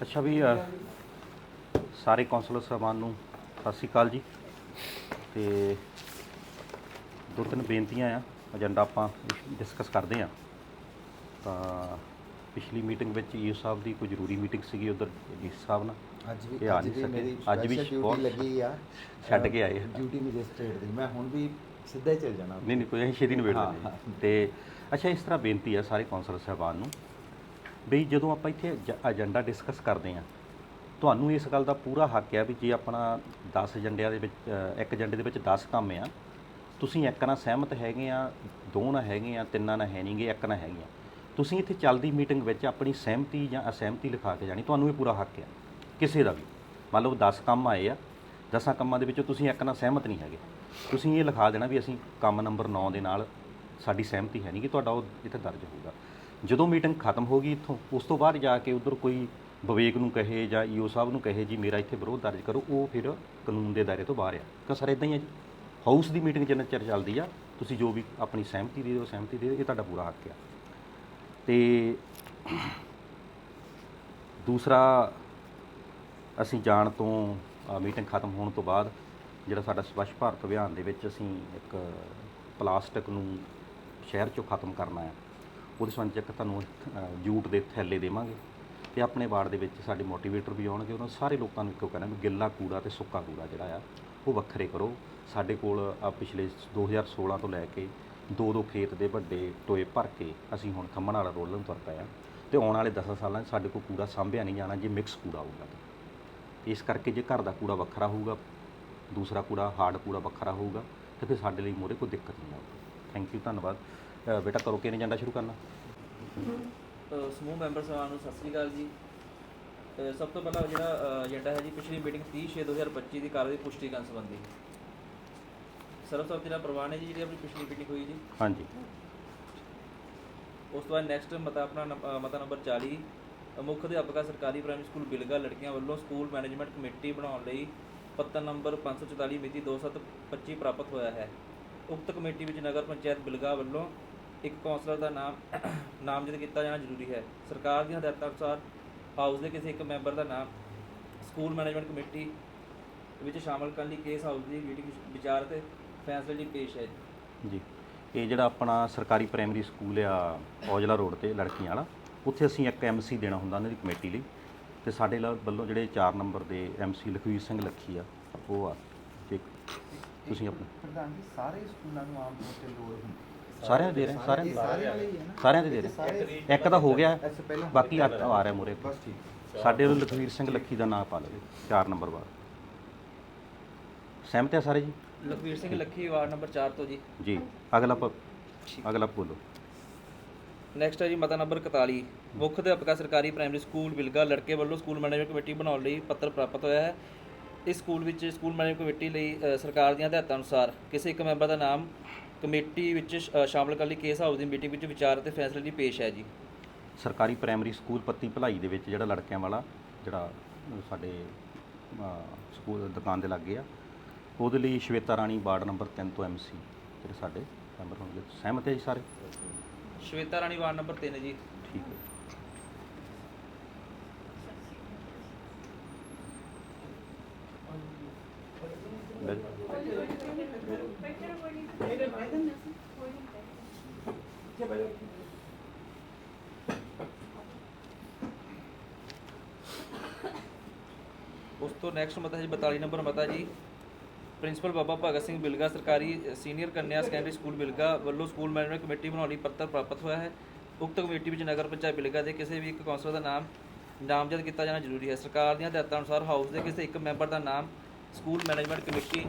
ਅੱਛਾ ਵੀ ਅ, ਸਾਰੇ ਕੌਂਸਲਰ ਸਾਹਿਬਾਨ ਨੂੰ ਸਤਿ ਸ਼੍ਰੀ ਅਕਾਲ ਜੀ ਤੇ ਦੋ ਤਿੰਨ ਬੇਨਤੀਆਂ ਆ ਏਜੰਡਾ ਆਪਾਂ ਡਿਸਕਸ ਕਰਦੇ ਆ ਤਾਂ ਪਿਛਲੀ ਮੀਟਿੰਗ ਵਿੱਚ ਈਓ ਸਾਹਿਬ ਦੀ ਕੋਈ ਜ਼ਰੂਰੀ ਮੀਟਿੰਗ ਸੀਗੀ ਉਧਰ ਜੀ ਸਾਹਿਬ ਨਾਲ ਅੱਜ ਵੀ ਇਹ ਆ ਅੱਜ ਨਹੀਂ ਵੀ ਸਕੇ। ਮੇਰੀ ਅੱਜ ਵੀ ਬਹੁਤ ਲੱਗੀ ਆ ਛੱਡ ਕੇ ਆਏ ਆ। ਡਿਊਟੀ ਮੈਜਿਸਟ੍ਰੇਟ ਦੀ ਮੈਂ ਹੁਣ ਵੀ ਸਿੱਧਾ ਹੀ ਚੱਲ ਜਾਣਾ ਨਹੀਂ ਨਹੀਂ ਕੋਈ ਅਸੀਂ ਛੇਤੀ ਨਿਬੇੜ ਹਾਂ। ਜੀ। ਤੇ ਅੱਛਾ ਇਸ ਤਰ੍ਹਾਂ ਬੇਨਤੀ ਆ ਸਾਰੇ ਕੌਂਸਲਰ ਸਾਹਿਬਾਨ ਨੂੰ ਵੀ ਜਦੋਂ ਆਪਾਂ ਇੱਥੇ ਏਜੰਡਾ ਡਿਸਕਸ ਕਰਦੇ ਆ ਤੁਹਾਨੂੰ ਇਸ ਗੱਲ ਦਾ ਪੂਰਾ ਹੱਕ ਆ ਵੀ ਜੇ ਆਪਣਾ 10 ਏਜੰਡਿਆਂ ਦੇ ਵਿੱਚ ਇੱਕ ਏਜੰਡੇ ਦੇ ਵਿੱਚ 10 ਕੰਮ ਆ, ਤੁਸੀਂ ਇੱਕ ਨਾਲ ਸਹਿਮਤ ਹੈਗੇ ਆ, ਦੋ ਨਾਲ ਹੈਗੇ ਆ, ਤਿੰਨਾਂ ਨਾਲ ਹੈ ਨਹੀਂਗੇ, ਇੱਕ ਨਾਲ ਹੈਗੇ ਆ ਤੁਸੀਂ ਇੱਥੇ ਚੱਲਦੀ ਮੀਟਿੰਗ ਵਿੱਚ ਆਪਣੀ ਸਹਿਮਤੀ ਜਾਂ ਅਸਹਿਮਤੀ ਲਿਖਾ ਕੇ ਜਾਣੀ, ਤੁਹਾਨੂੰ ਇਹ ਪੂਰਾ ਹੱਕ ਆ, ਕਿਸੇ ਦਾ ਵੀ। ਮੰਨ ਲਓ 10 ਕੰਮ ਆਏ ਆ 10 ਕੰਮਾਂ ਦੇ ਵਿੱਚੋਂ ਤੁਸੀਂ ਇੱਕ ਨਾਲ ਸਹਿਮਤ ਨਹੀਂ ਹੈਗੇ। ਤੁਸੀਂ ਇਹ ਲਿਖਾ ਦੇਣਾ ਵੀ ਅਸੀਂ ਕੰਮ ਨੰਬਰ 9 ਦੇ ਨਾਲ ਸਾਡੀ ਸਹਿਮਤੀ ਹੈ ਨਹੀਂ ਕਿ ਤੁਹਾਡਾ ਉਹ ਇੱਥੇ ਦਰਜ ਹੋਊਗਾ। ਜਦੋਂ ਮੀਟਿੰਗ ਖਤਮ ਹੋ ਗਈ ਇੱਥੋਂ, ਉਸ ਤੋਂ ਬਾਅਦ ਜਾ ਕੇ ਉਧਰ ਕੋਈ ਵਿਵੇਕ ਨੂੰ ਕਹੇ ਜਾਂ ਈਓ ਸਾਹਿਬ ਨੂੰ ਕਹੇ, ਜੀ, ਮੇਰਾ ਇੱਥੇ ਵਿਰੋਧ ਦਰਜ ਕਰੋ। ਉਹ ਫਿਰ ਕਾਨੂੰਨ ਦੇ ਦਾਇਰੇ ਤੋਂ ਬਾਹਰ ਆ। ਕਿ ਸਰ ਇਦਾਂ ਹੀ ਹੈ ਜੀ। ਹਾਊਸ ਦੀ ਮੀਟਿੰਗ ਜਿੰਨਾ ਚਿਰ ਚੱਲਦੀ ਆ, ਤੁਸੀਂ ਜੋ ਵੀ ਆਪਣੀ ਸਹਿਮਤੀ ਦੇ ਦਿਓ, ਸਹਿਮਤੀ ਦੇ ਦਿਓ, ਇਹ ਤੁਹਾਡਾ ਪੂਰਾ ਹੱਕ ਆ। ਤੇ ਦੂਸਰਾ, ਅਸੀਂ ਜਾਣ ਤੋਂ ਮੀਟਿੰਗ ਖਤਮ ਹੋਣ ਤੋਂ ਬਾਅਦ ਜਿਹੜਾ ਸਾਡਾ ਸਵੱਛ ਭਾਰਤ ਅਭਿਆਨ ਦੇ ਵਿੱਚ ਅਸੀਂ ਇੱਕ ਪਲਾਸਟਿਕ ਨੂੰ ਸ਼ਹਿਰ ਚੋਂ ਖਤਮ ਕਰਨਾ ਹੈ ਉਹਦੇ ਸੰਬੰਧ 'ਚ ਇੱਕ ਤੁਹਾਨੂੰ ਅ, ਜੂਟ ਦੇ ਥੈਲੇ ਦੇਵਾਂਗੇ ਤੇ ਆਪਣੇ ਵਾਰਡ ਦੇ ਵਿੱਚ ਸਾਡੇ ਮੋਟੀਵੇਟਰ ਵੀ ਆਉਣਗੇ ਉਹਨਾਂ ਸਾਰੇ ਲੋਕਾਂ ਨੂੰ ਇੱਕੋ ਕਹਿਣਾ ਵੀ ਗਿੱਲਾ ਕੂੜਾ ਤੇ ਸੁੱਕਾ ਕੂੜਾ ਜਿਹੜਾ ਆ ਉਹ ਵੱਖਰੇ ਕਰੋ। ਸਾਡੇ ਕੋਲ ਆ ਪਿਛਲੇ 2016 ਤੋਂ ਲੈ ਕੇ ਦੋ ਦੋ ਖੇਤ ਦੇ ਵੱਡੇ ਟੋਏ ਭਰ ਕੇ ਅਸੀਂ ਹੁਣ ਖੰਮਣ ਵਾਲਾ ਰੋਲ ਨੂੰ ਤੁਰ ਪਏ ਆ ਤੇ ਆਉਣ ਵਾਲੇ 10 ਸਾਲਾਂ 'ਚ ਸਾਡੇ ਕੋਲ ਕੂੜਾ ਸਾਂਭਿਆ ਨਹੀਂ ਜਾਣਾ ਜੇ ਮਿਕਸ ਕੂੜਾ ਹੋਊਗਾ ਤਾਂ। ਇਸ ਕਰਕੇ ਜੇ ਘਰ ਦਾ ਕੂੜਾ ਵੱਖਰਾ ਹੋਊਗਾ ਦੂਸਰਾ ਕੂੜਾ ਹਾਰਡ ਕੂੜਾ ਵੱਖਰਾ ਹੋਊਗਾ ਤੇ ਫਿਰ ਸਾਡੇ ਲਈ ਮੋਰੇ ਕੋਈ ਦਿੱਕਤ ਨਹੀਂ ਆਊਗੀ। ਥੈਂਕ ਯੂ ਧੰਨਵਾਦ। ਅ, ਬੇਟਾ ਕਰੋ ਕਿਹਨੇ ਏਜੰਡਾ ਸ਼ੁਰੂ ਕਰਨਾ? ਅ, ਸਮੂਹ ਮੈਂਬਰ ਸਾਹਿਬਾਨ ਨੂੰ ਸਤਿ ਸ੍ਰੀ ਅਕਾਲ ਜੀ। ਅ, ਸਭ ਤੋਂ ਪਹਿਲਾਂ ਜਿਹੜਾ ਏਜੰਡਾ ਹੈ ਜੀ ਪਿਛਲੀ ਮੀਟਿੰਗ 30 6 2025 ਦੀ ਪੁਸ਼ਟੀ ਕਰਨ ਸੰਬੰਧੀ। ਸਰਬਸੰਮਤੀ ਨਾਲ ਪ੍ਰਵਾਨ ਹੈ ਜੀ ਜਿਹੜੀ ਆਪਣੀ ਪਿਛਲੀ ਮੀਟਿੰਗ ਹੋਈ ਜੀ। ਹਾਂਜੀ। ਉਸ ਤੋਂ ਬਾਅਦ ਨੈਕਸਟ ਮਤਾ ਆਪਣਾ ਅ, ਮਤਾ ਨੰਬਰ 40 ਅ, ਮੁੱਖ ਅਧਿਆਪਕਾ ਸਰਕਾਰੀ ਪ੍ਰਾਇਮਰੀ ਸਕੂਲ ਬਿਲਗਾ ਲੜਕੀਆਂ ਵੱਲੋਂ ਸਕੂਲ ਮੈਨੇਜਮੈਂਟ ਕਮੇਟੀ ਬਣਾਉਣ ਲਈ ਪੱਤਰ ਨੰਬਰ 544 ਮਿਤੀ 2725 ਪ੍ਰਾਪਤ ਹੋਇਆ ਹੈ। ਉਕਤ ਕਮੇਟੀ ਵਿੱਚ ਨਗਰ ਪੰਚਾਇਤ ਬਿਲਗਾ ਵੱਲੋਂ ਇੱਕ ਕੌਂਸਲਰ ਦਾ ਨਾਮ ਨਾਮਜ਼ਦ ਕੀਤਾ ਜਾਣਾ ਜ਼ਰੂਰੀ ਹੈ। ਸਰਕਾਰ ਦੀਆਂ ਹਦਾਇਤਾਂ ਅਨੁਸਾਰ ਹਾਊਸ ਦੇ ਕਿਸੇ ਇੱਕ ਮੈਂਬਰ ਦਾ ਨਾਮ ਸਕੂਲ ਮੈਨੇਜਮੈਂਟ ਕਮੇਟੀ ਵਿੱਚ ਸ਼ਾਮਲ ਕਰਨ ਲਈ ਕੇਸ ਹਾਊਸ ਦੀ ਮੀਟਿੰਗ ਵਿਚਾਰ ਤੇ ਫੈਸਲੇ ਲਈ ਪੇਸ਼ ਹੈ। ਜੀ। ਇਹ ਜਿਹੜਾ ਆਪਣਾ ਸਰਕਾਰੀ ਪ੍ਰਾਇਮਰੀ ਸਕੂਲ ਆ ਔਜਲਾ ਰੋਡ ਤੇ ਲੜਕੀਆਂ ਵਾਲਾ ਉੱਥੇ ਅਸੀਂ ਇੱਕ ਐਮਸੀ ਦੇਣਾ ਹੁੰਦਾ ਉਹਨਾਂ ਦੀ ਕਮੇਟੀ ਲਈ ਤੇ ਸਾਡੇ ਲ- ਵੱਲੋਂ ਜਿਹੜੇ 4 ਨੰਬਰ ਦੇ ਐਮਸੀ ਲਖਵੀਰ ਸਿੰਘ ਲੱਖੀ ਆ ਉਹ ਆ। ਤੁਸੀਂ ਆਪਣੇ ਪ੍ਰਧਾਨ ਜੀ ਸਾਰੇ ਸਕੂਲਾਂ ਨੂੰ ਆਮ ਤੌਰ ਤੇ ਲੋੜ ਹੁੰਦੀ ਹੈ। ਸਾਰਿਆਂ ਦੇ ਰਹੇ ਹਾਂ, ਸਾਰਿਆਂ ਹੈ ਨਾ ਸਾਰਿਆਂ ਦੇ ਦੇ ਰਹੇ ਇੱਕ ਤਾਂ ਹੋ ਗਿਆ ਬਾਕੀ ਆ ਆ ਰਿਹਾ ਮੋਰੇ ਬਸ ਠੀਕ ਸਾਡੇ ਵੱਲੋਂ ਲਖਵੀਰ ਸਿੰਘ ਲੱਖੀ ਦਾ ਨਾਮ ਪਾ ਲਵੇ 4 ਨੰਬਰ ਬਾਅਦ ਸਹਿਮਤ ਆ ਸਾਰੇ ਜੀ? ਲਖਵੀਰ ਸਿੰਘ ਲੱਖੀ ਵਾਰਡ ਨੰਬਰ 4 ਤੋਂ ਜੀ। ਜੀ ਅਗਲਾ ਅਗਲਾ ਬੋਲੋ। ਨੈਕਸਟ ਹੈ ਜੀ ਮਤਾ ਨੰਬਰ 41 ਮੁੱਖ ਅਧਿਆਪਕਾ ਸਰਕਾਰੀ ਪ੍ਰਾਇਮਰੀ ਸਕੂਲ ਬਿਲਗਾ ਲੜਕੇ ਵੱਲੋਂ ਸਕੂਲ ਮੈਨੇਜਮੈਂਟ ਕਮੇਟੀ ਬਣਾਉਣ ਲਈ ਪੱਤਰ ਪ੍ਰਾਪਤ ਹੋਇਆ ਹੈ। ਇਸ ਸਕੂਲ ਵਿੱਚ ਸਕੂਲ ਮੈਨੇਜਮੈਂਟ ਕਮੇਟੀ ਲਈ ਸਰਕਾਰ ਦੀਆਂ ਹਦਾਇਤਾਂ ਅਨੁਸਾਰ ਕਿਸੇ ਇੱਕ ਮੈਂਬਰ ਦਾ ਨਾਮ ਕਮੇਟੀ ਵਿੱਚ ਸ਼- ਅ, ਸ਼ਾਮਲ ਕਰਨ ਲਈ ਕੇਸ ਹਾਊਸ ਦੀ ਮੀਟਿੰਗ ਵਿੱਚ ਵਿਚਾਰ ਅਤੇ ਫੈਸਲੇ ਲਈ ਪੇਸ਼ ਹੈ ਜੀ? ਸਰਕਾਰੀ ਪ੍ਰਾਇਮਰੀ ਸਕੂਲ ਪੱਤੀ ਭਲਾਈ ਦੇ ਵਿੱਚ ਜਿਹੜਾ ਲੜਕਿਆਂ ਵਾਲਾ ਜਿਹੜਾ ਅ, ਸਾਡੇ ਅ, ਸਕੂਲ ਦੁਕਾਨ ਦੇ ਲਾਗੇ ਆ ਉਹਦੇ ਲਈ ਸ਼ਵੇਤਾ ਰਾਣੀ ਵਾਰਡ ਨੰਬਰ 3 ਤੋਂ ਐਮਸੀ ਜਿਹੜੇ ਸਾਡੇ ਮੈਂਬਰ ਹੋਣਗੇ। ਸਹਿਮਤ ਹੈ ਜੀ ਸਾਰੇ? ਸ਼ਵੇਤਾ ਰਾਣੀ ਵਾਰਡ ਨੰਬਰ 3 ਜੀ। ਠੀਕ ਹੈ। ਬੈਠ ਜਾਓ। ਉਸ ਤੋਂ ਨੈਕਸਟ ਮਤਾ ਜੀ 42 ਨੰਬਰ ਮਤਾ ਜੀ। ਪ੍ਰਿੰਸੀਪਲ ਬਾਬਾ ਭਗਤ ਸਿੰਘ ਬਿਲਗਾ, ਸਰਕਾਰੀ ਸੀਨੀਅਰ ਕੰਨਿਆ ਸੈਕੰਡਰੀ ਸਕੂਲ ਬਿਲਗਾ ਵੱਲੋਂ ਸਕੂਲ ਮੈਨੇਜਮੈਂਟ ਕਮੇਟੀ ਬਣਾਉਣ ਲਈ ਪੱਤਰ ਪ੍ਰਾਪਤ ਹੋਇਆ ਹੈ। ਉਕਤ ਕਮੇਟੀ ਵਿੱਚ ਨਗਰ ਪੰਚਾਇਤ ਬਿਲਗਾ ਦੇ ਕਿਸੇ ਵੀ ਇੱਕ ਕੌਂਸਲਰ ਦਾ ਨਾਮ ਨਾਮਜ਼ਦ ਕੀਤਾ ਜਾਣਾ ਜ਼ਰੂਰੀ ਹੈ। ਸਰਕਾਰ ਦੀਆਂ ਹਦਾਇਤਾਂ ਅਨੁਸਾਰ ਹਾਊਸ ਦੇ ਕਿਸੇ ਇੱਕ ਮੈਂਬਰ ਦਾ ਨਾਮ ਸਕੂਲ ਮੈਨੇਜਮੈਂਟ ਕਮੇਟੀ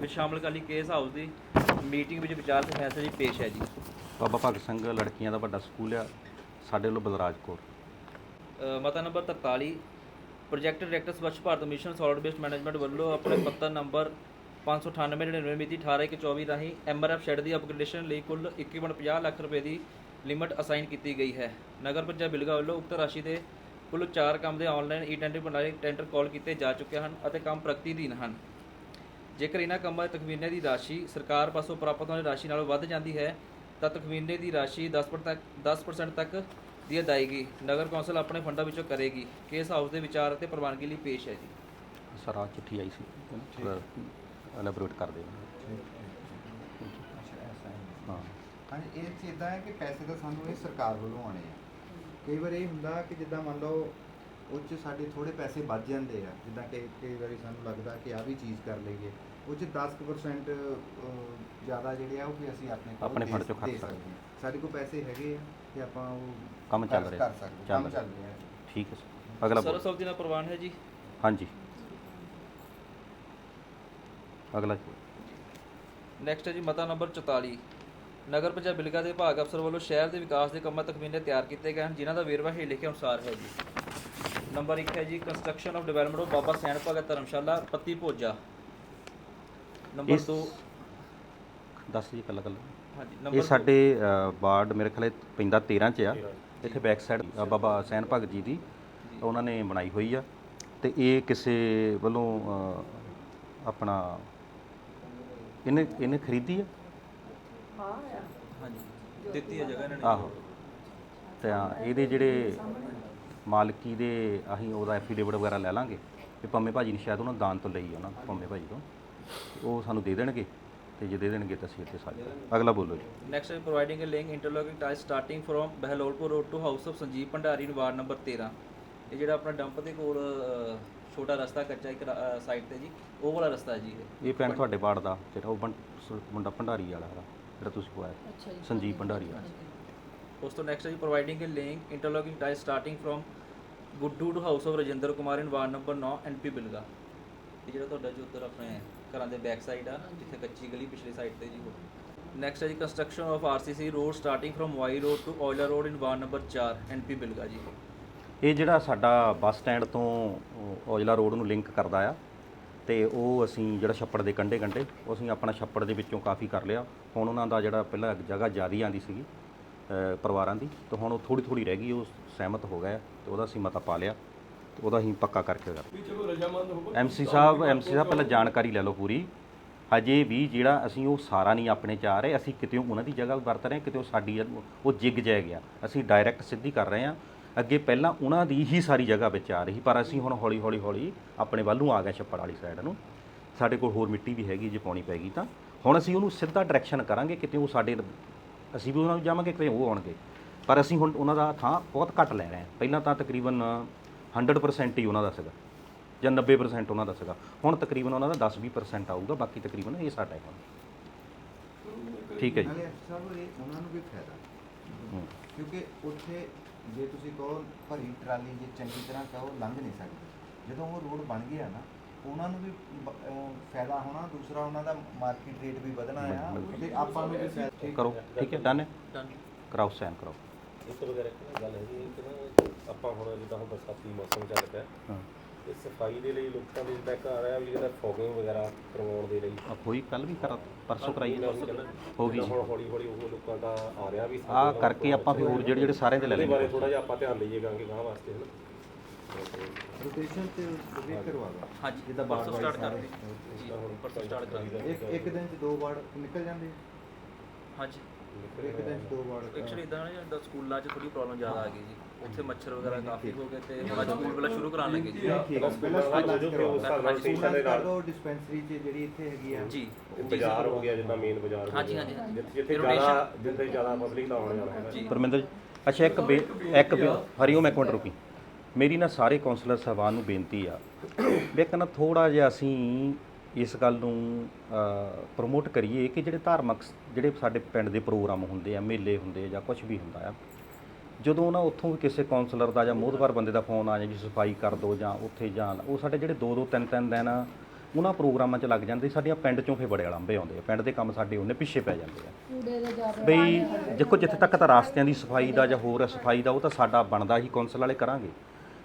ਵਿੱਚ ਸ਼ਾਮਲ ਕਰਨ ਲਈ ਕੇਸ ਹਾਊਸ ਦੀ ਮੀਟਿੰਗ ਵਿੱਚ ਵਿਚਾਰ ਤੇ ਫੈਸਲੇ ਲਈ ਪੇਸ਼ ਹੈ ਜੀ। ਬਾਬਾ ਭਗਤ ਸਿੰਘ ਲੜਕੀਆਂ ਦਾ ਵੱਡਾ ਸਕੂਲ ਆ ਸਾਡੇ ਵੱਲੋਂ ਬਲਰਾਜ ਕੌਰ ਅ, ਮਤਾ number 43 project director Swachh Bharat mission solid waste management ਵੱਲੋਂ ਆਪਣੇ ਪੱਤਰ ਨੰਬਰ 59899 ਮਿਤੀ 18/1/24 ਰਾਹੀਂ ਐਮਆਰਐਫ ਸ਼ੈੱਡ ਦੀ ਅਪਗ੍ਰੇਡੇਸ਼ਨ ਲਈ ਕੁੱਲ 51 ਲੱਖ ਰੁਪਏ ਦੀ ਲਿਮਟ ਅਸਾਈਨ ਕੀਤੀ ਗਈ ਹੈ। ਨਗਰ ਪੰਚਾਇਤ ਬਿਲਗਾ ਵੱਲੋਂ ਉਕਤ ਰਾਸ਼ੀ ਦੇ ਕੁੱਲ 4 ਕੰਮ ਦੇ ਆਨਲਾਈਨ ਈ ਟੈਂਡਰ ਪ੍ਰਣਾਲੀ ਟੈਂਡਰ ਕਾਲ ਕੀਤੇ ਜਾ ਚੁੱਕੇ ਹਨ ਅਤੇ ਕੰਮ ਪ੍ਰਗਤੀਧੀਨ ਹਨ। ਜੇਕਰ ਇਹਨਾਂ ਕੰਮਾਂ ਦੇ ਤਖਮੀਨੇ ਦੀ ਰਾਸ਼ੀ ਸਰਕਾਰ ਪਾਸੋਂ ਪ੍ਰਾਪਤ ਹੋਣ ਵਾਲੀ ਰਾਸ਼ੀ ਨਾਲੋਂ ਵੱਧ ਜਾਂਦੀ ਹੈ ਤਾਂ ਤਖਮੀਨੇ ਦੀ ਰਾਸ਼ੀ 10% ਤੱਕ 10% ਤੱਕ ਦੀ ਅਦਾਇਗੀ ਨਗਰ ਕੌਂਸਲ ਆਪਣੇ ਫੰਡਾਂ ਵਿੱਚੋਂ ਕਰੇਗੀ। ਕੇਸ ਹਾਊਸ ਦੇ ਵਿਚਾਰ ਅਤੇ ਪ੍ਰਵਾਨਗੀ ਲਈ ਪੇਸ਼ ਹੈ ਜੀ। ਸਰ ਆ ਚਿੱਠੀ ਆਈ ਸੀ। ਐਲੈਬੋਰੇਟ ਕਰ ਦੇ ਹੈ। ਹਾਂਜੀ ਇਹ ਚ ਇਦਾਂ ਹੈ ਕਿ ਪੈਸੇ ਤਾਂ ਸਾਨੂੰ ਇਹ ਸਰਕਾਰ ਵੱਲੋਂ ਆਣੇ ਆ। ਕਈ ਵਾਰ ਇਹ ਹੁੰਦਾ ਕਿ ਜਿੱਦਾਂ ਮੰਨ ਲਓ ਉਹ 'ਚ ਸਾਡੇ ਥੋੜੇ ਪੈਸੇ ਬਚ ਜਾਂਦੇ ਆ ਜਿੱਦਾਂ ਕਿ ਕਈ ਵਾਰੀ ਸਾਨੂੰ ਲੱਗਦਾ ਕਿ ਆ ਵੀ ਚੀਜ਼ ਕਰ ਲਈਏ ਉਹ 'ਚ 10% ਅਹ, ਜ਼ਿਆਦਾ ਜਿਹੜੇ ਆ ਉਹ ਵੀ ਅਸੀਂ ਆਪਣੇ ਕੋਲ ਆਪਣੇ ਦੇ- ਫੰਡ ਚੋਂ ਖਰਚ ਦੇ ਸਕਦੇ ਹਾਂ। ਸਾਡੇ ਕੋਲ ਪੈਸੇ ਹੈਗੇ ਆ ਤੇ ਆਪਾਂ ਉਹ ਕੰਮ ਚੱਲ ਕਰ- ਰਿਹਾ ਕਰ ਸਕਦੇ ਚੱਲ ਕੰਮ ਰਿਹਾ। ਚੱਲ ਰਿਹਾ ਠੀਕ ਹੈ ਸਰ। ਅਗਲਾ ਬੋਲੋ। ਸਰਵਸੰਮਤੀ ਨਾਲ ਪ੍ਰਵਾਨ ਹੈ ਜੀ। ਹਾਂਜੀ। ਅਗਲਾ ਨੈਕਸਟ ਹੈ ਜੀ ਮਤਾ ਨੰਬਰ 44 ਨਗਰ ਪੰਚਾਇਤ ਬਿਲਗਾ ਦੇ ਵਿਭਾਗ ਅਫਸਰ ਵੱਲੋਂ ਸ਼ਹਿਰ ਦੇ ਵਿਕਾਸ ਦੇ ਕੰਮਾਂ ਤਕਮੀਨੇ ਤਿਆਰ ਕੀਤੇ ਗਏ ਹਨ ਜਿਨ੍ਹਾਂ ਦਾ ਵੇਰਵਾ ਹੇਠ ਲਿਖੇ ਅਨੁਸਾਰ ਹੈ ਜੀ। ਨੰਬਰ 1 ਹੈ ਜੀ construction of development of Baba Sain Bhagat ਧਰਮਸ਼ਾਲਾ ਪੱਤੀ ਭੋਜਾ। ਨੰਬਰ ਇਸ 2 ਦੱਸ ਜੀ ਕੱਲਾ ਕੱਲਾ ਹਾਂਜੀ ਇਹ ਨੰਬਰ ਸਾਡੇ ਅ, ਵਾਰਡ ਮੇਰੇ ਖਿਆਲੇ ਪੈਂਦਾ 13 ਚ ਆ। ਇੱਥੇ ਬੈਕ ਸਾਈਡ ਬਾਬਾ ਸੈਨ ਭਗਤ ਜੀ ਦੀ ਉਹਨਾਂ ਨੇ ਬਣਾਈ ਹੋਈ ਆ। ਤੇ ਇਹ ਕਿਸੇ ਵੱਲੋਂ ਅ, ਆਪਣਾ ਇਹਨੇ ਇਹਨੇ ਖਰੀਦੀ ਆ? ਹਾਂਜੀ ਦਿੱਤੀ ਹੈ ਜਗ੍ਹਾ ਇਹਨਾਂ ਨੇ। ਆਹੋ। ਤਾਂ ਇਹਦੇ ਜਿਹੜੇ ਮਾਲਕੀ ਦੇ ਅਸੀਂ ਉਹਦਾ ਐਫੀਡੇਵਿਟ ਵਗੈਰਾ ਲੈ ਲਾਂਗੇ ਤੇ ਪੰਮੇ ਭਾਜੀ ਨੇ ਸ਼ਾਇਦ ਉਹਨਾਂ ਦਾਨ ਤੋਂ ਲਈ ਉਹਨਾਂ ਪੰਮੇ ਭਾਜੀ ਤੋਂ। ਉਹ ਸਾਨੂੰ ਦੇ ਦੇਣਗੇ ਤੇ ਜੇ ਦੇ ਦੇਣਗੇ ਤਾਂ ਅਸੀਂ ਇੱਥੇ ਸਾਡੇ ਅਗਲਾ ਬੋਲੋ ਜੀ। Next providing uh link interlocking tie starting from Bahilolpur road to house of Sanjeev Bhandari ward number 13 ਇਹ ਜਿਹੜਾ ਆਪਣਾ ਡੰਪ ਦੇ ਕੋਲ ਛੋਟਾ ਰਸਤਾ ਕੱਚਾ ਇੱਕ ਸਾਈਡ ਤੇ ਜੀ ਉਹ ਵਾਲਾ ਰਸਤਾ ਜੀ ਇਹ। ਇਹ ਪਿੰਡ ਤੁਹਾਡੇ ਬਾੜ ਦਾ ਜਿਹੜਾ ਉਹ ਬੰ- ਸ- ਮੁੰਡਾ ਭੰਡਾਰੀ ਵਾਲਾ ਦਾ ਜਿਹੜਾ ਤੁਸੀਂ ਪਵਾਇਆ ਸੰਜੀਵ ਭੰਡਾਰੀ ਵਾਲਾ। ਉਸ ਤੋਂ ਨੈਕਸਟ ਹੈ ਜੀ providing uh link interlocking tie starting from Guddu to house of Rajinder Kumar in ward number 9 NP Bilga ਇਹ ਜਿਹੜਾ ਤੁਹਾਡਾ ਜੋ ਉੱਧਰ ਆਪਣੇ ਘਰਾਂ ਦੇ ਬੈਕ ਸਾਈਡ ਆ, ਜਿੱਥੇ ਕੱਚੀ ਗਲੀ ਪਿਛਲੀ ਸਾਈਡ ਤੇ ਜੀ ਉਹ। ਨੈਕਸਟ ਹੈ ਜੀ construction of RCC road starting from Y road to oiler road in ward number 4 NP Bilga ਜੀ। ਇਹ ਜਿਹੜਾ ਸਾਡਾ ਬੱਸ ਸਟੈਂਡ ਤੋਂ ਔਜਲਾ ਰੋਡ ਨੂੰ ਲਿੰਕ ਕਰਦਾ ਆ, ਤੇ ਉਹ ਅਸੀਂ ਜਿਹੜਾ ਛੱਪੜ ਦੇ ਕੰਢੇ ਕੰਢੇ ਉਹ ਅਸੀਂ ਆਪਣਾ ਛੱਪੜ ਦੇ ਵਿੱਚੋਂ ਕਾਫੀ ਕਰ ਲਿਆ। ਹੁਣ ਉਹਨਾਂ ਦਾ ਜਿਹੜਾ ਪਹਿਲਾਂ ਜਗ੍ਹਾ ਜ਼ਿਆਦੀ ਆਂਦੀ ਸੀਗੀ ਪਰਿਵਾਰਾਂ ਦੀ। ਤੇ ਹੁਣ ਉਹ ਥੋੜੀ ਥੋੜੀ ਰਹਿ ਗਈ ਉਹ ਸਹਿਮਤ ਹੋ ਗਏ ਤੇ ਉਹਦਾ ਅਸੀਂ ਮਤਾ ਪਾ ਲਿਆ। ਤੇ ਉਹਦਾ ਅਸੀਂ ਪੱਕਾ ਕਰਕੇ ਕਰ। ਐਮਸੀ ਸਾਹਿਬ ਐਮਸੀ ਸਾਹਿਬ ਪਹਿਲਾਂ ਜਾਣਕਾਰੀ ਲੈ ਲਓ ਪੂਰੀ। ਹਜੇ ਵੀ ਜਿਹੜਾ ਅਸੀਂ ਉਹ ਸਾਰਾ ਨਹੀਂ ਆਪਣੇ ਚ ਆ ਰਹੇ ਅਸੀਂ ਕਿਤੇ ਉਹਨਾਂ ਦੀ ਜਗ੍ਹਾ ਵਰਤ ਰਹੇ ਕਿਤੇ ਉਹ ਸਾਡੀ ਉਹ ਜਿਗ ਜੈ ਗਿਆ। ਅਸੀਂ ਡਾਇਰੈਕਟ ਸਿੱਧੀ ਕਰ ਰਹੇ ਹਾਂ ਅੱਗੇ ਪਹਿਲਾਂ ਉਹਨਾਂ ਦੀ ਹੀ ਸਾਰੀ ਜਗ੍ਹਾ ਵਿੱਚ ਆ ਰਹੀ ਪਰ ਅਸੀਂ ਹੁਣ ਹੌਲੀ ਹੌਲੀ ਹੌਲੀ ਆਪਣੇ ਵੱਲ ਨੂੰ ਆ ਗਏ ਛੱਪੜ ਵਾਲੀ ਸਾਈਡ ਨੂੰ। ਸਾਡੇ ਕੋਲ ਹੋਰ ਮਿੱਟੀ ਵੀ ਹੈਗੀ ਜੇ ਪਾਉਣੀ ਪੈਗੀ ਤਾਂ। ਹੁਣ ਅਸੀਂ ਉਹਨੂੰ ਸਿੱਧਾ ਡਾਇਰੈਕਸ਼ਨ ਕਰਾਂਗੇ ਕਿਤੇ ਉਹ ਸਾਡੇ ਅਸੀਂ ਵੀ ਉਹਨਾਂ ਨੂੰ ਜਾਵਾਂਗੇ ਕਿਤੇ ਉਹ ਆਉਣਗੇ। ਪਰ ਅਸੀਂ ਹੁਣ ਉਹਨਾਂ ਦਾ ਥਾਂ ਬਹੁਤ ਘੱਟ ਲੈ ਰਹੇ ਹਾਂ। ਪਹਿਲਾਂ ਤਾਂ ਤਕਰੀਬਨ 100% ਹੀ ਉਹਨਾਂ ਦਾ ਸੀਗਾ ਜਾਂ 90% ਉਹਨਾਂ ਦਾ ਸੀਗਾ। ਹੁਣ ਤਕਰੀਬਨ ਉਹਨਾਂ ਦਾ 10-20% ਆਊਗਾ ਬਾਕੀ ਤਕਰੀਬਨ ਇਹ ਸਾਡਾ ਹੈ ਹੁਣ ਠੀਕ ਹੈ ਜੀ। ਨਾਲੇ ਐਫ ਸਾਹਿਬ ਇਹ ਉਹਨਾਂ ਨੂੰ ਵੀ ਫਾਇਦਾ। ਹੂੰ। ਕਿਉਂਕਿ ਉੱਥੇ ਜੇ ਤੁਸੀਂ ਕਹੋ ਭਰੀ ਟਰਾਲੀ ਜੇ ਚੰਗੀ ਤਰ੍ਹਾਂ ਕਹੋ ਲੰਘ ਨਹੀਂ ਸਕਦੀ। ਜਦੋਂ ਉਹ ਰੋਡ ਬਣ ਗਿਆ ਨਾ ਉਹਨਾਂ ਨੂੰ ਵੀ ਬ- ਅਹ ਫਾਇਦਾ ਹੋਣਾ ਦੂਸਰਾ ਉਹਨਾਂ ਦਾ ਮਾਰਕੀਟ ਰੇਟ ਵੀ ਵਧਣਾ ਆ ਤੇ ਆਪਾਂ ਨੂੰ ਵੀ ਫਾਇਦਾ ਠੀਕ ਕਰੋ ਠੀਕ ਹੈ ਡਨ ਹੈ? ਡਨ ਕਰਾਓ ਸਾਈਨ ਕਰਾਓ ਇੱਕ ਵਗੈਰਾ ਇੱਕ ਗੱਲ ਹੈਗੀ ਹੈ ਕਿ ਨਾ ਆਪਾਂ ਹੁਣ ਜਿੱਦਾਂ ਹੁਣ ਬਰਸਾਤੀ ਮੌਸਮ ਚੱਲ ਪਿਆ। ਹਾਂ। ਤੇ ਸਫ਼ਾਈ ਦੇ ਲਈ ਲੋਕਾਂ ਦੇ ਜਿੱਦਾਂ ਘਰ ਆ ਵੀ ਜਿਹੜਾ ਫੋਗਿੰਗ ਵਗੈਰਾ ਕਰਵਾਉਣ ਦੇ ਲਈ। ਆ ਹੋਈ ਕੱਲ ਵੀ ਕਰ ਪਰਸੋਂ ਕਰਾਈ ਹੋ ਗਈ ਜੀ ਹੁਣ ਹੌਲੀ ਹੌਲੀ ਉਹ ਲੋਕਾਂ ਦਾ ਆ ਰਿਹਾ ਵੀ ਆ ਕਰਕੇ ਆਪਾਂ ਫਿਰ ਹੋਰ ਜਿਹੜੇ ਜਿਹੜੇ ਸਾਰਿਆਂ ਦੇ ਲੈ ਇਹਦੇ ਬਾਰੇ ਥੋੜਾ ਜਿਹਾ ਆਪਾਂ ਧਿਆਨ ਲਈਏਗਾ ਕਿ ਗਾਂ ਵਾਸਤੇ ਹੈ ਰੋਟੇਸ਼ਨ ਤੇ ਵੀ ਕਰਵਾ ਦੋ ਹਾਂਜੀ ਜਿੱਦਾਂ ਪਰਸੋਂ ਬਾਰ-ਬਾਰ ਸਟਾਰਟ ਸਾਰੇ। ਕਰਦੇ। ਜੀ ਪਰਸੋਂ ਸਟਾਰਟ ਕਰਦੇ। ਇੱਕ ਇੱਕ ਦਿਨ ਚ ਦੋ ਵਾਰ ਨਿਕਲ ਜਾਂਦੇ ਹਾਂਜੀ। ਇੱਕ ਦਿਨ ਚ ਦੋ ਵਾਰ ਐਕਚੁਅਲੀ ਇਦਾਂ ਨਾ ਜਿੱਦਾਂ ਸਕੂਲਾਂ 'ਚ ਥੋੜੀ ਪ੍ਰੋਬਲਮ ਜ਼ਿਆਦਾ ਆ ਗਈ ਜੀ। ਉੱਥੇ ਮੱਛਰ ਵਗੈਰਾ ਕਾਫੀ ਹੋ ਗਏ ਤੇ ਹੁਣ ਅੱਜ ਸਕੂਲ ਪਹਿਲਾਂ ਸ਼ੁਰੂ ਕਰਾਉਣ ਲੱਗੇ ਜੀ। ਠੀਕ ਹੈ। ਪਹਿਲਾਂ ਸਕੂਲਾਂ ਚ ਕਰਵਾ ਉਸ ਹਿਸਾਬ ਨਾਲ ਸਟੇਸ਼ਨ ਦੇ ਨਾਲ। ਡਿਸਪੈਂਸਰੀ ਚ ਜਿਹੜੀ ਇੱਥੇ ਹੈਗੀ ਆ। ਜੀ ਬਾਜ਼ਾਰ ਹੋ ਗਿਆ ਜਿੱਦਾਂ ਮੇਨ ਬਾਜ਼ਾਰ ਹੋ ਹਾਂਜੀ, ਗਿਆ। ਹਾਂਜੀ, ਹਾਂਜੀ। ਜਿੱਥੇ ਜਿੱਥੇ ਇਹ ਜ਼ਿਆਦਾ ਜਿੱਥੇ ਜ਼ਿਆਦਾ ਪਬਲਿਕ ਦਾ ਆਉਣ ਜਾਣਾ ਹੈਗਾ ਜੀ। ਪਰਮਿੰਦਰ ਜੀ ਅੱਛਾ ਇੱਕ ਬੇ- ਇੱਕ ਬੇ- ਹਰੀਓਮ ਇੱਕ ਮਿੰਟ ਰੁਕੀ। ਮੇਰੀ ਨਾ ਸਾਰੇ ਕਾਉਂਸਲਰ ਸਾਹਿਬਾਨ ਨੂੰ ਬੇਨਤੀ ਆ ਵੀ ਇੱਕ ਨਾ ਥੋੜਾ ਜਿਹਾ ਅਸੀਂ ਇਸ ਗੱਲ ਨੂੰ ਪ੍ਰਮੋਟ ਕਰੀਏ ਕਿ ਜਿਹੜੇ ਧਾਰਮਿਕ ਜਿਹੜੇ ਸਾਡੇ ਪਿੰਡ ਦੇ ਪ੍ਰੋਗਰਾਮ ਹੁੰਦੇ ਆ ਮੇਲੇ ਹੁੰਦੇ ਆ ਜਾਂ ਕੁਝ ਵੀ ਹੁੰਦਾ ਆ ਜਦੋਂ ਨਾ ਉੱਥੋਂ ਵੀ ਕਿਸੇ ਕਾਉਂਸਲਰ ਦਾ ਜਾਂ ਮੋਹਤਵਾਰ ਬੰਦੇ ਦਾ ਫੋਨ ਆ ਜਾਏ ਵੀ ਸਫ਼ਾਈ ਕਰ ਦਿਓ ਜਾਂ ਉੱਥੇ ਜਾਣ ਉਹ ਸਾਡੇ ਜਿਹੜੇ ਦੋ ਦੋ ਤਿੰਨ ਤਿੰਨ ਦਿਨ ਉਹਨਾਂ ਪ੍ਰੋਗਰਾਮਾਂ 'ਚ ਲੱਗ ਜਾਂਦੇ ਸਾਡੀਆਂ ਪਿੰਡ 'ਚੋਂ ਫੇ ਬੜੇ ਅਲੰਬੇ ਆਉਂਦੇ ਆ ਪਿੰਡ ਦੇ ਕੰਮ ਸਾਡੇ ਉਹਨੇ ਪਿੱਛੇ ਪੈ ਜਾਂਦੇ ਆ। ਜਾ ਬਈ ਦੇਖੋ ਜਿੱਥੇ ਤੱਕ ਤਾਂ ਰਾਸਤਿਆਂ ਦੀ ਸਫ਼ਾਈ ਦਾ ਜਾਂ ਹੋਰ ਸਫ਼ਾਈ ਦਾ ਉਹ ਤਾਂ ਸਾਡਾ ਬਣਦਾ ਹੀ ਕੌਂਸਲ ਵਾਲੇ ਕਰਾਂਗੇ।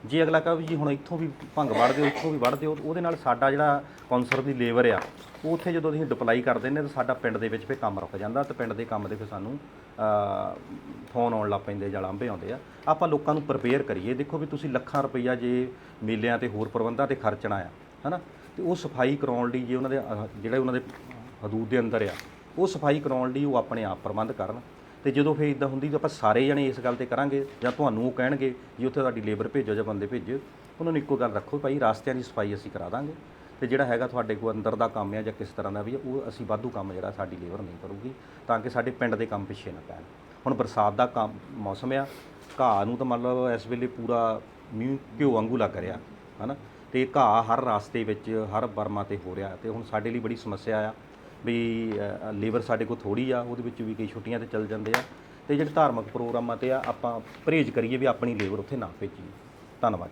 ਜੇ ਅਗਲਾ ਕਹੇ ਵੀ ਜੀ ਹੁਣ ਇੱਥੋਂ ਵੀ ਭੰਗ ਵੜ ਦਿਓ ਇੱਥੋਂ ਵੀ ਵੜ ਦਿਓ ਉਹਦੇ ਨਾਲ ਸਾਡਾ ਜਿਹੜਾ ਕੌਂਸਲ ਦੀ ਲੇਬਰ ਆ, ਉਹ ਉੱਥੇ ਜਦੋਂ ਅਸੀਂ ਡਿਪਲਾਈ ਕਰ ਦਿੰਦੇ ਤਾਂ ਸਾਡਾ ਪਿੰਡ ਦੇ ਵਿੱਚ ਫੇ ਕੰਮ ਰੁਕ ਜਾਂਦਾ ਤੇ ਪਿੰਡ ਦੇ ਕੰਮ ਦੇ ਫਿਰ ਸਾਨੂੰ ਫੋਨ ਆਉਣ ਲੱਗ ਪੈਂਦੇ ਜਾਂ ਲਾਂਭੇ ਆਉਂਦੇ ਆ। ਆਪਾਂ ਲੋਕਾਂ ਨੂੰ ਪ੍ਰਪੇਅਰ ਕਰੀਏ। ਦੇਖੋ ਵੀ ਤੁਸੀਂ ਲੱਖਾਂ ਰੁਪਈਆ ਜੇ ਮੇਲਿਆਂ ਤੇ ਹੋਰ ਪ੍ਰਬੰਧਾਂ ਤੇ ਖਰਚਣਾ ਆ, ਹਨਾ? ਤੇ ਉਹ ਸਫ਼ਾਈ ਕਰਾਉਣ ਲਈ ਜੇ ਉਹਨਾਂ ਦੇ ਜਿਹੜੇ ਉਹਨਾਂ ਦੇ ਹਦੂਦ ਦੇ ਅੰਦਰ ਆ, ਉਹ ਸਫ਼ਾਈ ਕਰਾਉਣ ਲਈ ਉਹ ਆਪਣੇ ਆਪ ਪ੍ਰਬੰਧ ਕਰਨ। ਤੇ ਜਦੋਂ ਫਿਰ ਇਦਾਂ ਹੁੰਦੀ ਤਾਂ ਆਪਾਂ ਸਾਰੇ ਜਣੇ ਇਸ ਗੱਲ ਤੇ ਕਰਾਂਗੇ ਜਾਂ ਤੁਹਾਨੂੰ ਉਹ ਕਹਿਣਗੇ ਜੀ ਉੱਥੇ ਤੁਹਾਡੀ ਲੇਬਰ ਭੇਜੋ ਜਾਂ ਬੰਦੇ ਭੇਜੋ, ਉਹਨਾਂ ਨੂੰ ਇੱਕੋ ਗੱਲ ਰੱਖੋ ਭਾਈ, ਰਾਸਤਿਆਂ ਦੀ ਸਫ਼ਾਈ ਅਸੀਂ ਕਰਾ ਦਾਂਗੇ। ਤੇ ਜਿਹੜਾ ਹੈਗਾ ਤੁਹਾਡੇ ਕੋਲ ਅੰਦਰ ਦਾ ਕੰਮ ਆ ਜਾਂ ਕਿਸ ਤਰ੍ਹਾਂ ਦਾ ਵੀ ਆ, ਉਹ ਅਸੀਂ ਵਾਧੂ ਕੰਮ ਜਿਹੜਾ ਸਾਡੀ ਲੇਬਰ ਨਹੀਂ ਕਰੂਗੀ, ਤਾਂ ਕਿ ਸਾਡੇ ਪਿੰਡ ਦੇ ਕੰਮ ਪਿੱਛੇ ਨਾ ਪੈਣ। ਹੁਣ ਬਰਸਾਤ ਦਾ ਕੰਮ, ਮੌਸਮ ਆ, ਘਾਹ ਨੂੰ ਤਾਂ ਮਤਲਬ ਇਸ ਵੇਲੇ ਪੂਰਾ ਮੀਂਹ ਘਿਓ ਵਾਂਗੂ ਲੱਗ ਰਿਹਾ, ਹਨਾ? ਤੇ ਘਾਹ ਹਰ ਰਾਸਤੇ ਵਿੱਚ, ਹਰ ਬਰਮਾ ਤੇ ਹੋ ਰਿਹਾ, ਤੇ ਹੁਣ ਸਾਡੇ ਲਈ ਬੜੀ ਸਮੱਸਿਆ ਆ। ਵੀ ਲੇਬਰ ਸਾਡੇ ਕੋਲ ਥੋੜੀ ਆ, ਉਹਦੇ ਵਿੱਚ ਵੀ ਕਈ ਛੁੱਟੀਆਂ ਤੇ ਚੱਲ ਜਾਂਦੇ ਆ। ਤੇ ਜਿਹੜੇ ਧਾਰਮਿਕ ਪ੍ਰੋਗਰਾਮਾਂ ਤੇ ਆ, ਆਪਾਂ ਪਰਹੇਜ਼ ਕਰੀਏ ਵੀ ਆਪਣੀ ਲੇਬਰ ਉੱਥੇ ਨਾ ਭੇਜੀਏ। ਧੰਨਵਾਦ।